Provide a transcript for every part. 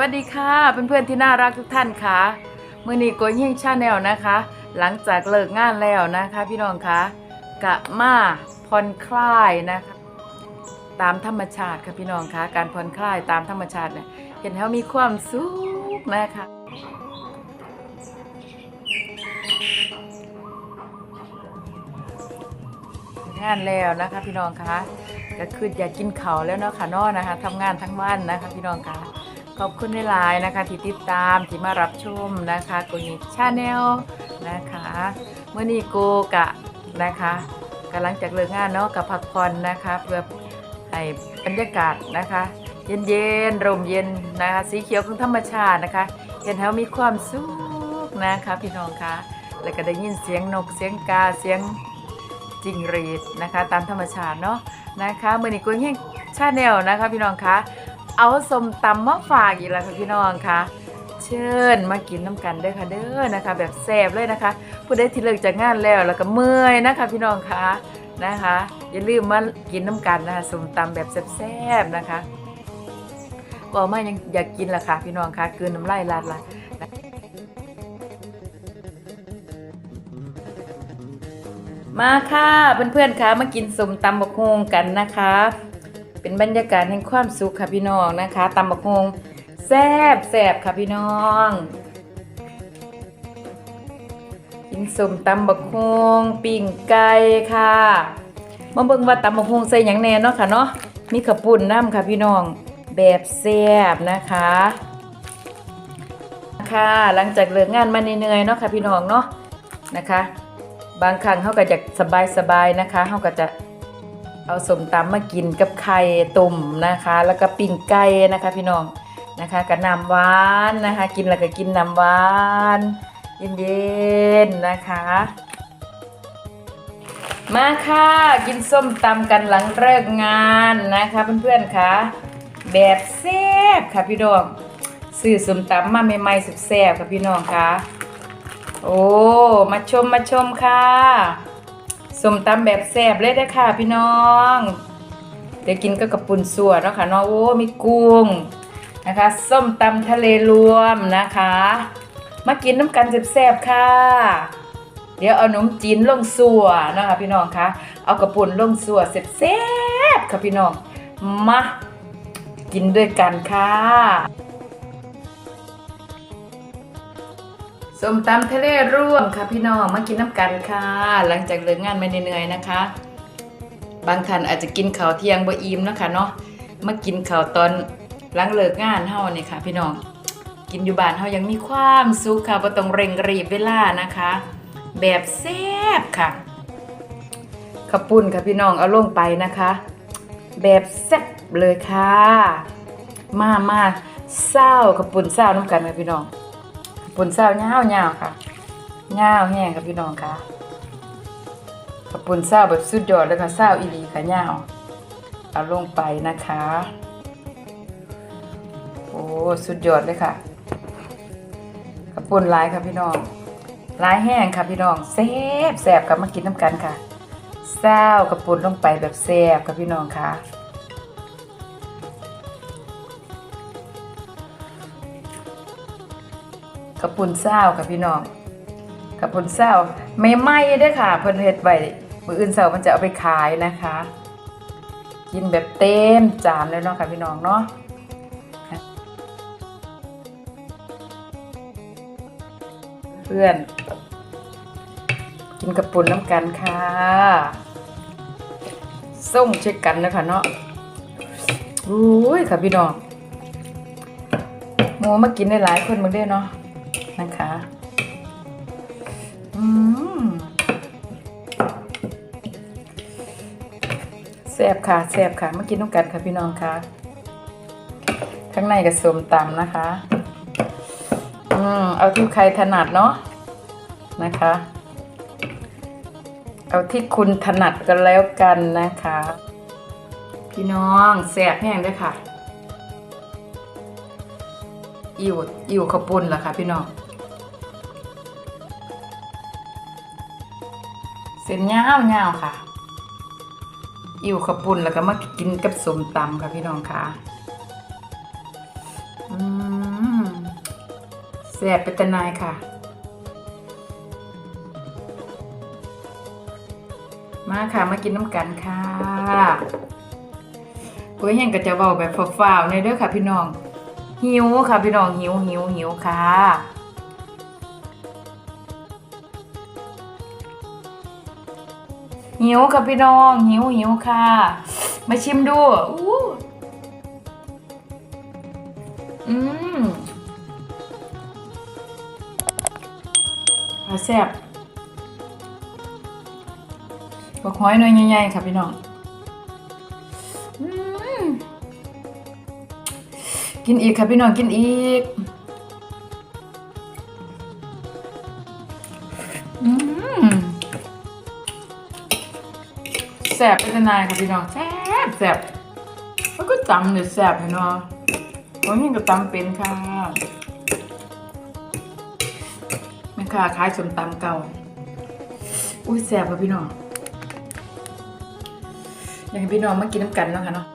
วัสดีค่ะเพื่อนๆที่น่ารักทุกท่านค่ะมื่อนี้โกยเฮงชาแนลนะคะ หลังจากเลิกงานแล้วนะคะ พี่น้องคะกะมาผ่อนคลายนะคะ ตามธรรมชาติค่ะพี่น้องคะการผ่อนคลายตามธรรมชาติเนี่ยเห็นเขามีความสุขนะคะงานแล้วนะคะ พี่น้องคะก็คืออยากกินเขาแล้วเนาะค่ะนอนะคะทำงานทั้งวันนะคะ พี่น้องคะ ขอบคุณหลายๆนะคะ ที่ติดตามที่มารับชมนะคะกุยชาแนลนะคะเมื่อนี้โกกะนะคะกำลังจากเลิกงานเนาะกับพักผ่อนนะคะ เพื่อให้บรรยากาศนะคะ เย็นๆร่มเย็นนะคะ สีเขียวของธรรมชาตินะคะเห็นเขามีความสุขนะคะ พี่น้องคะแล้วก็ได้ยินเสียงนกเสียงกาเสียงจิงรีดนะคะ ตามธรรมชาติเนาะนะคะเมื่อนี้กุ้งเฮงชาแนลนะคะ พี่น้องคะ เอาสมตำมาฝากอีกแล้วค่ะพี่น้องคะเชิญมากินน้ำกันเด้อค่ะเด้อนะคะ แบบแซ่บเลยนะคะ ผู้ใดที่เลิกจากงานแล้วแล้วก็เมื่อยนะคะพี่น้องคะนะคะ อย่าลืมมากินน้ำกันนะคะสมตำแบบแซ่บๆนะคะบอกมายังอยากกินละค่ะ พี่น้องคะกลืนน้ำลายลาดละมาค่ะเพื่อนๆคะมากินสมตำบกฮงกันนะคะ เป็นบรรยากาศแห่งความสุขค่ะพี่น้องนะคะตำบักฮงแซบแซบค่ะพี่น้องกินสมตำบักฮงปิ้งไก่ค่ะมาเบิ่งว่าตำบักฮงใส่หยังแน่เนาะค่ะเนาะมีขปุ่นน้ำค่ะพี่น้องแบบแซบนะคะค่ะหลังจากเลิกงานมาเหนื่อยเนาะค่ะพี่น้องเนาะนะคะ บางครั้งเขาก็จะสบายๆนะคะเขาก็จะ เอาสมตำมากินกับไข่ตุ่มนะคะ แล้วก็ปิ้งไก่นะคะ พี่น้องนะคะกับน้ำหวานนะคะ กินแล้วก็กินน้ำหวานเย็นๆนะคะ มาค่ะกินส้มตำกันหลังเลิกงานนะคะ เพื่อนๆค่ะแบบแซ่บค่ะพี่น้องซื้อส้มตำมาใหม่ๆแซ่บๆค่ะพี่น้องค่ะโอ้มาชมมาชมค่ะ สมตำแบบแซ่บเลยได้ค่ะ พี่น้อง เดี๋ยวกินก็กับปุ่นสัวเนาะค่ะเนาะโอ้มีกุ้งนะคะ ส้มตำทะเลรวมนะคะ มากินน้ำกันแซ่บๆค่ะ เดี๋ยวเอาขนมจีนลงสัวเนาะคะพี่น้องคะเอากระปุ่นลงสัวแซ่บๆค่ะพี่น้องมากินด้วยกันค่ะ ส้มตำทะเลร่วมค่ะพี่น้องมากินน้ำกันค่ะ หลังจากเลิกงานมาเหนื่อยๆนะคะ บางท่านอาจจะกินข้าวเที่ยงบ่อิ่มนะคะเนาะมากินข้าวตอนหลังเลิกงานเฮานี่ค่ะ พี่น้องกินอยู่บ้านเฮายังมีความสุขค่ะบ่ต้องเร่งรีบเวลานะคะ แบบแซ่บค่ะข้าวปุ้นค่ะพี่น้องเอาลงไปนะคะ แบบแซ่บเลยค่ะ มามาเศร้าข้าวปุ้นเศร้าน้ำกันค่ะพี่น้อง ผลเศร้าเงาเงาค่ะเงาแห้งค่ะพี่น้องค่ะขับปุ่นเศร้าแบบสุดยอดเลยค่ะเศร้าอีหลีค่ะเงาเอาลงไปนะคะ โอ้สุดยอดเลยค่ะขับปุ่นลายค่ะพี่น้องลายแห้งค่ะพี่น้องแซ่บแซ่บกับมากินน้ำกันค่ะเศร้ากับปุ่นลงไปแบบแซ่บค่ะพี่น้องค่ะ กระปุ่นเศร้าค่ะพี่น้องกระปุ่นเศร้าไม่ไหม้ด้อค่ะเพิ่นเฮ็ดไว้มืออื่นเช้ามันจะเอาไปขายนะคะ กินแบบเต็มจานเลยเนาะค่ะพี่น้องเนาะเพื่อน กินกระปุนน้ำกันค่ะส่งเช็คกันนะคะเนาะอุ้ยค่ะพี่น้องหมูมากินได้หลายคนมึงได้เนาะ นะคะ อืมแซ่บค่ะแซ่บค่ะ มากินน้ำกันค่ะพี่น้องค่ะ ข้างในกับสมตำนะคะ อืมเอาที่ใครถนัดเนาะนะคะ เอาที่คุณถนัดกันแล้วกันนะคะ พี่น้องแซ่บแห้งด้วยค่ะ อิ่วอิ่วข้าวปุ้นเหรอคะพี่น้อง เส้นยาวๆาวค่ะ อิ่วข้าวปุ้นแล้วก็มากินกับสมตำค่ะพี่น้องค่ะอืมซ่บเป็นตะนายค่ะ มาค่ะมากินน้ำกันค่ะกุ้ยเฮงก็จะเบาแบบฝ่าวๆในเด้อค่ะ พี่น้องหิวค่ะ พี่น้องหิวหิวหิวค่ะ หิวค่ะพี่น้อง หิวหิวค่ะ มาชิมดูอู้อืมอาแซ่บบักหอยหน่อยใหญ่ๆค่ะพี่น้องอืมกินอีกค่ะพี่น้องกินอีก บไป็นายค่ะพี่น้องแสบแสบแล้วก็ตำเนี่ยแสบเห็นาะวันนี้ก็ตำเป็นค่ะแม่ค้าขายสมตำเก่า อุ้ยแสบค่ะพี่น้อง อยางพี่น้องมากินน้ำกันเนาะค่ะเนาะ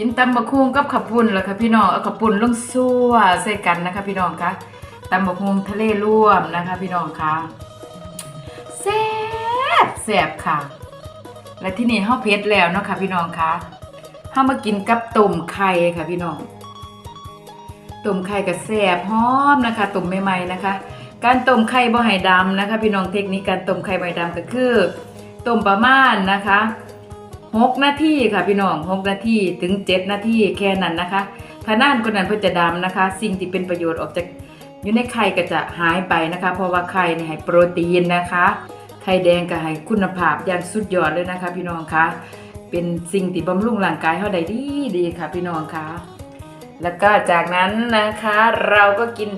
กินตำบักฮุงกับขับปุ่นแล้วค่ะพี่น้องเอาขับปุ่นลงซั่วใส่กันนะคะ พี่น้องคะตำบักฮุงทะเลร่วมนะคะ พี่น้องคะแซ่บแซ่บค่ะ และที่นี่เฮาเผ็ดแล้วเนาะค่ะพี่น้องคะเฮามากินกับต้มไข่ค่ะ พี่น้องต้มไข่กับแซ่บหอมนะคะต้มใหม่ๆนะคะ การต้มไข่บ่ให้ดำนะคะ พี่น้องเทคนิคการต้มไข่ให้ดำก็คือต้มประมาณนะคะ หกนาทีค่ะพี่น้องหกนาทีถึงเจ็ดนาทีแค่นั้นนะคะถ้านานกว่านั้นเพื่อจะดำนะคะ สิ่งที่เป็นประโยชน์ออกจากอยู่ในไข่ก็จะหายไปนะคะ เพราะว่าไข่เนี่ยให้โปรตีนนะคะ ไข่แดงก็ให้คุณภาพอย่างสุดยอดเลยนะคะ พี่น้องคะเป็นสิ่งที่บำรุงร่างกายเขาได้ดีดีค่ะพี่น้องคะแล้วก็จากนั้นนะคะเราก็กิน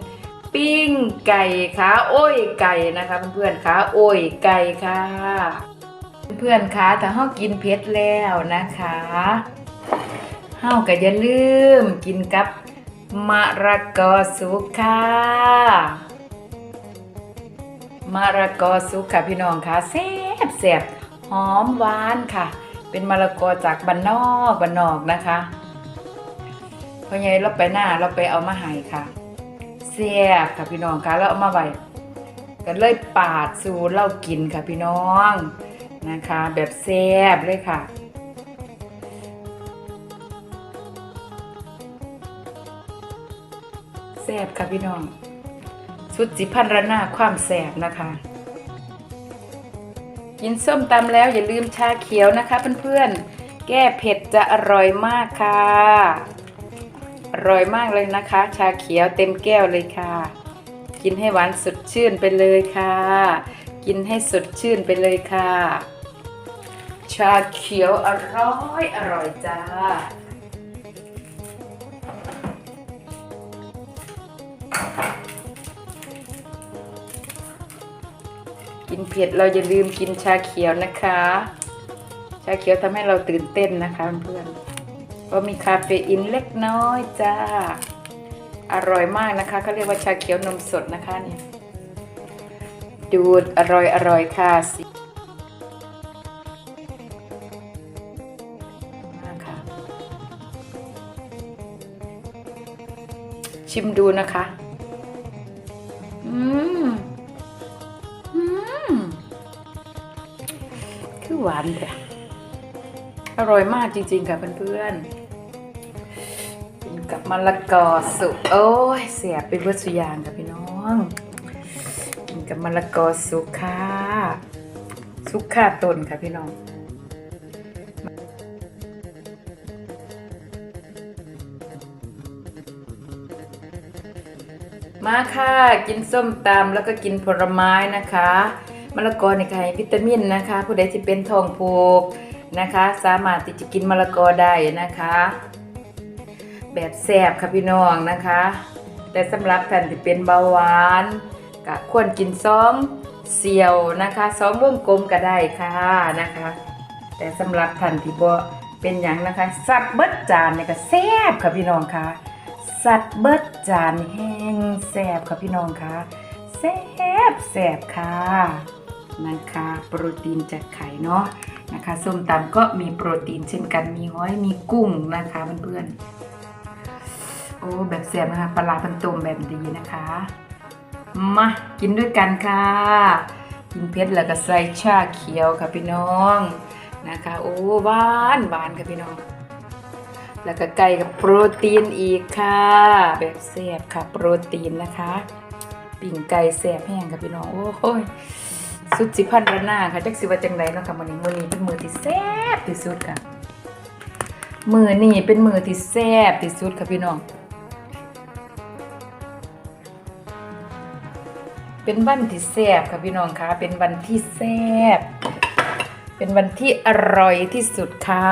ปิ้งไก่ค่ะ โอ้ยไก่นะคะเพื่อนๆคะโอ้ยไก่ค่ะ เพื่อนๆคะถ้าเฮากินเผ็ดแล้วนะคะเฮาก็อย่าลืมกินกับมะระกอสุกค่ะมะระกอสุกค่ะพี่น้องค่ะแซ่บแซ่บหอมหวานค่ะ เป็นมะละกอจากบ้านนอกบ้านนอกนะคะพอใหญ่เราไปหน้าเราไปเอามาให้ค่ะแซ่บค่ะพี่น้องค่ะแล้วเอามาไว้ก็เลยปาดสูเรากินค่ะพี่น้อง นะคะ แบบแซ่บเลยค่ะ แซ่บค่ะพี่น้อง สุดจิพันรนาความแสบนะคะ กินส้มตำแล้วอย่าลืมชาเขียวนะคะเพื่อนๆ แก้เผ็ดจะอร่อยมากค่ะ อร่อยมากเลยนะคะ ชาเขียวเต็มแก้วเลยค่ะ กินให้หวานสดชื่นไปเลยค่ะกินให้สดชื่นไปเลยค่ะาเขียวอร่อยอร่อยจ้า กินเผ็ดเราอย่าลืมกินชาเขียวนะคะ ชาเขียวทำให้เราตื่นเต้นนะคะเพื่อนเพราะมีคาเฟอีนเล็กน้อยจ้า อร่อยมากนะคะเขาเรียกว่าชาเขียวนมสดนะคะเนี่ยดูดอร่อยอร่อยค่ะ ชิมดูนะคะ อืม อืม คือหวานแต่อร่อยมากจริง ๆ ค่ะเพื่อนๆกินกับมะละกอสุก โอ้ย เสียไปเบิดสุยางค่ะพี่น้อง กินกับมะละกอสุกค่ะ สุกข่าต้นค่ะพี่น้อง มาค่ะกินส้มตำแล้วก็กินผลไม้นะคะมะละกอนี่ค่ะให้วิตามินนะคะ ผู้ใดที่เป็นท้องผูกนะคะ สามารถที่จะกินมะละกอได้นะคะ แบบแซ่บค่ะพี่น้องนะคะ แต่สำหรับท่านที่เป็นเบาหวานก็ควรกินซ้อมเสียวนะคะซ้อมวงกลมก็ได้ค่ะนะคะ แต่สำหรับท่านที่บ่เป็นอย่างนะคะสัตว์เบิดจานเนี่ยก็แซ่บค่ะพี่น้องค่ะ สัตว์เบิดจานแห้งแซบค่ะพี่น้องคะแซบแซบค่ะนะคะ โปรตีนจากไข่เนาะนะคะส้มตำก็มีโปรตีนเช่นกันมีห้อยมีกุ้งนะคะเพื่อนๆโอ้แบบแซ่บนะคะปลาร้าเป็นต้มแบบดีนะคะมากินด้วยกันค่ะ กินเผ็ดแล้วก็ใส่ชาเขียวค่ะพี่น้องนะคะ โอ้หวานหวานค่ะพี่น้อง แล้วก็ไก่กับโปรตีนอีกค่ะ แบบแซ่บค่ะ โปรตีนนะคะปิ่งไก่แซ่บแห้งค่ะพี่น้องโอ้ยสุดสิพันระนาค่ะจักสิว่าจังไดเนาะค่ะมื้อนี้มื้อนี้เป็นมื้อที่แซ่บที่สุดค่ะมื้อนี้เป็นมื้อที่แซ่บที่สุดค่ะพี่น้องเป็นวันที่แซ่บค่ะพี่น้องคะเป็นวันที่แซ่บเป็นวันที่อร่อยที่สุดค่ะ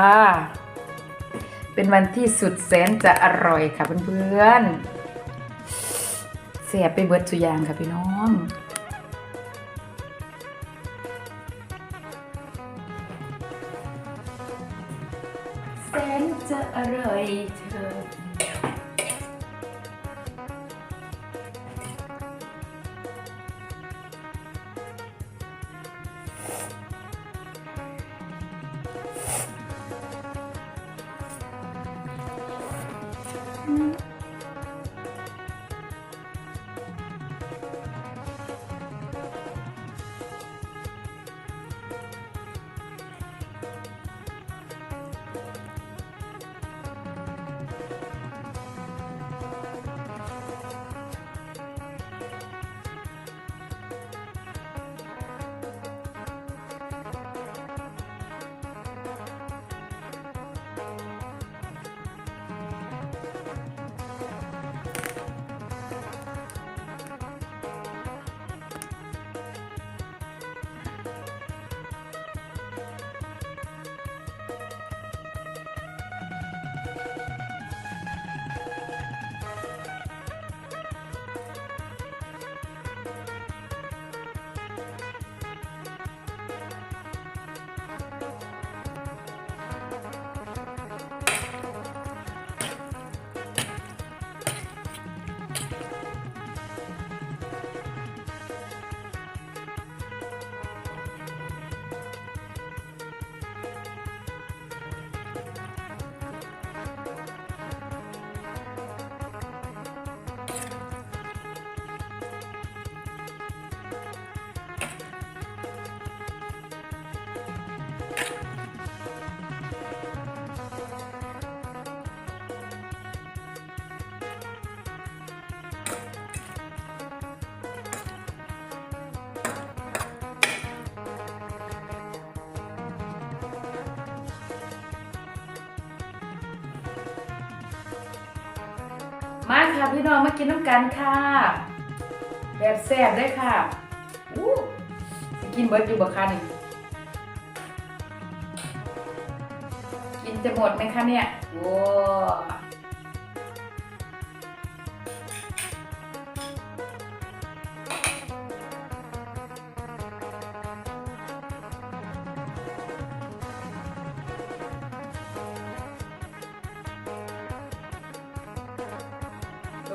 เป็นวันที่สุดแสนจะอร่อยค่ะเพื่อนๆเสียไปเบิดสุยางค่ะพี่น้อง ม ค่ะพี่น้องมากินน้ำกันค่ะ แบบแซ่บได้ค่ะอู้สิกินเบิร์ดอยู่บ่คะนี่กินจะหมดไหมคะเนี่ยว้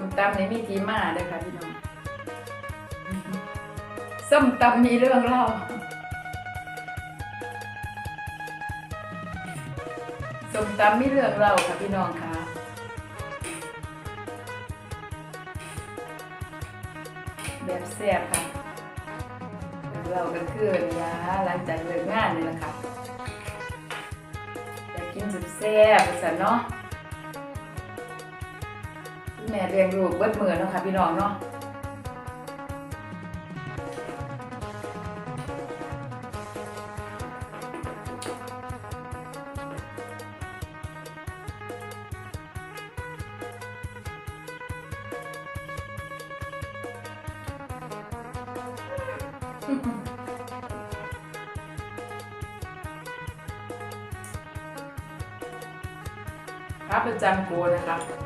มตำนี่มีทีมาเด้อค่ะพี่น้องส้มตำมีเรื่องเล่าส้มตำมีเรื่องเล่าค่ะพี่น้องค่ะแบบแซ่บค่ะเราก็คือนี่ละหลังจากเลิกงานนี่แหละค่ะอยากกินสุดแซ่บสันเนาะ แม่เลี้ยงลูกเบิดมือเนาะค่ะพี่น้องเนาะค้าประจำกูนะคะ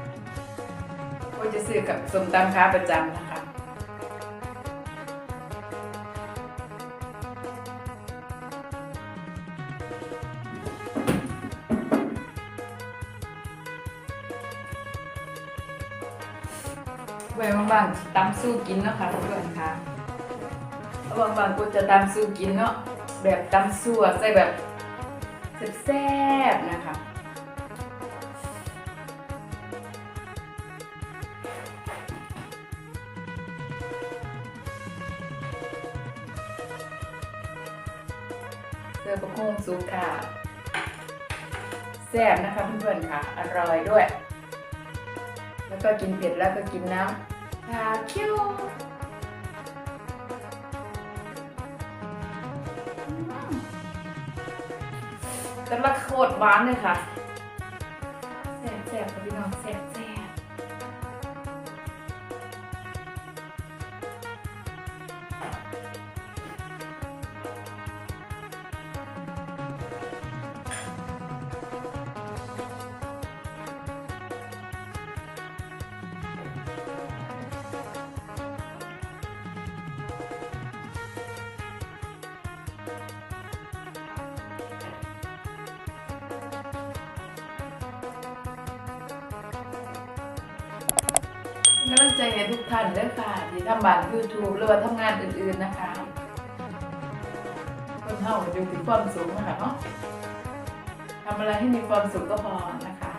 ก็จะซื้อกับสมตำค้าประจำนะคะไว้บางๆตำสู้กินเนาะค่ะเพื่อนค่ะบางบางคนจะตำสู้กินเนาะแบบตำสั่วใส่แบบแซ่บๆนะ อประคงซุปค่ะแซ่บนะคะเพื่อนๆค่ะ อร่อยด้วย แล้วก็กินเผ็ดแล้วก็กินน้ำชาคิ้วแต่ละโคตรหวานเลยค่ะ กำลังใจให้ทุกท่านเด้อค่ะที่ทำบาน YouTube หรือว่าทำงานอื่นๆนะคะคนเฮาอยู่ถึงความสูงนะคะเนาะทำอะไรให้มีความสุขก็พอนะคะ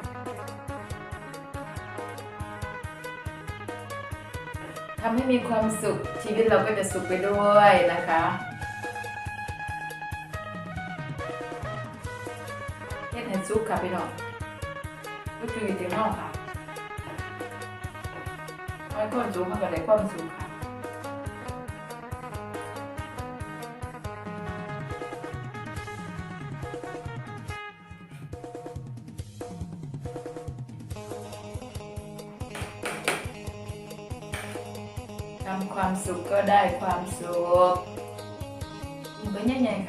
ทำให้มีความสุขชีวิตเราก็จะสุขไปด้วยนะคะเฮ็ดให้สุขค่ะพี่น้องก็คือจริงๆเนาะค่ะ ไม่ควรสูงมันก็ได้ความสูงค่ะทำความสุขก็ได้ความสุขมันก็ใหญ่ๆค่ะ